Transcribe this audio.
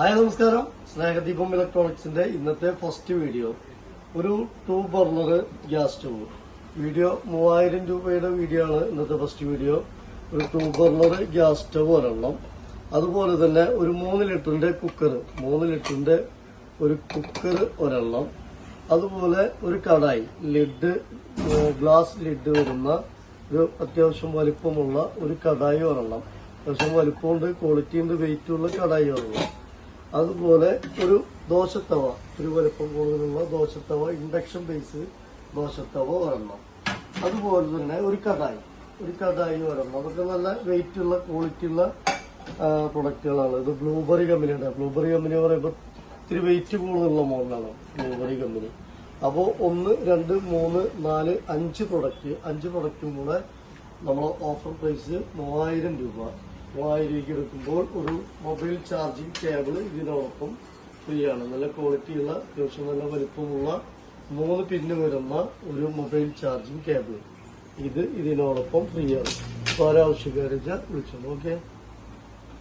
Hi നമസ്കാരം. സ്നേഹദീപം ഇലക്ട്രോണിക്സിന്റെ ഇന്നത്തെ ഫസ്റ്റ് വീഡിയോ ഒരു two burner gas stove video മൂവായിരം രൂപയുടെ വീഡിയോ ആണ് ഇന്നത്തെ ഫസ്റ്റ് വീഡിയോ ഒരു ടൂ ബർണർ ഗ്യാസ് സ്റ്റവ് ഒരെണ്ണം. അതുപോലെ തന്നെ ഒരു മൂന്ന് ലിറ്ററിന്റെ കുക്കർ മൂന്ന് ലിറ്ററിന്റെ ഒരു കുക്കർ ഒരെണ്ണം. അതുപോലെ ഒരു കടായി ലിഡ് ഗ്ലാസ് ലിഡ് വരുന്ന ഒരു അത്യാവശ്യം വലിപ്പമുള്ള ഒരു കടായി ഒരെണ്ണം. അത്യാവശ്യം വലിപ്പമുണ്ട് ക്വാളിറ്റി ഉണ്ട് വെയിറ്റ് ഉള്ള കടായി ഒരെണ്ണം. അതുപോലെ ഒരു ദോശത്തവ ഒരു വലുപ്പം കൂടുതലുള്ള ദോശത്തവ ഇൻഡക്ഷൻ ബേസ് ദോശത്തവ ഒരെണ്ണം. അതുപോലെ തന്നെ ഒരു കഥായി ഒരു കഥായി ഒരെണ്ണം. അതൊക്കെ നല്ല വെയിറ്റ് ഉള്ള ക്വാളിറ്റി ഉള്ള പ്രൊഡക്റ്റുകളാണ് ഇത് ബ്ലൂബെറി കമ്പനിയുടെ ബ്ലൂബെറി കമ്പനി പറയുമ്പോൾ ഇത്തിരി വെയിറ്റ് കൂടുതലുള്ള മോഡലാണ് ബ്ലൂബെറി കമ്പനി അപ്പോൾ ഒന്ന് രണ്ട് മൂന്ന് നാല് അഞ്ച് പ്രൊഡക്റ്റ് അഞ്ച് പ്രൊഡക്റ്റും കൂടെ നമ്മൾ ഓഫർ പ്രൈസ് മൂവായിരം രൂപ. മൂവായിരം എടുക്കുമ്പോൾ ഒരു മൊബൈൽ ചാർജിംഗ് കേബിൾ ഇതിനോടൊപ്പം ഫ്രീ ആണ് നല്ല ക്വാളിറ്റിയുള്ള അത്യാവശ്യം നല്ല വലിപ്പമുള്ള മൂന്ന് പിന്ന് വരുന്ന ഒരു മൊബൈൽ ചാർജിംഗ് കേബിൾ. ഇത് ഇതിനോടൊപ്പം ഫ്രീ ആണ് അപ്പോൾ ആരാവശ്യക്കാരെ വിളിച്ചോളൂ ഓക്കെ?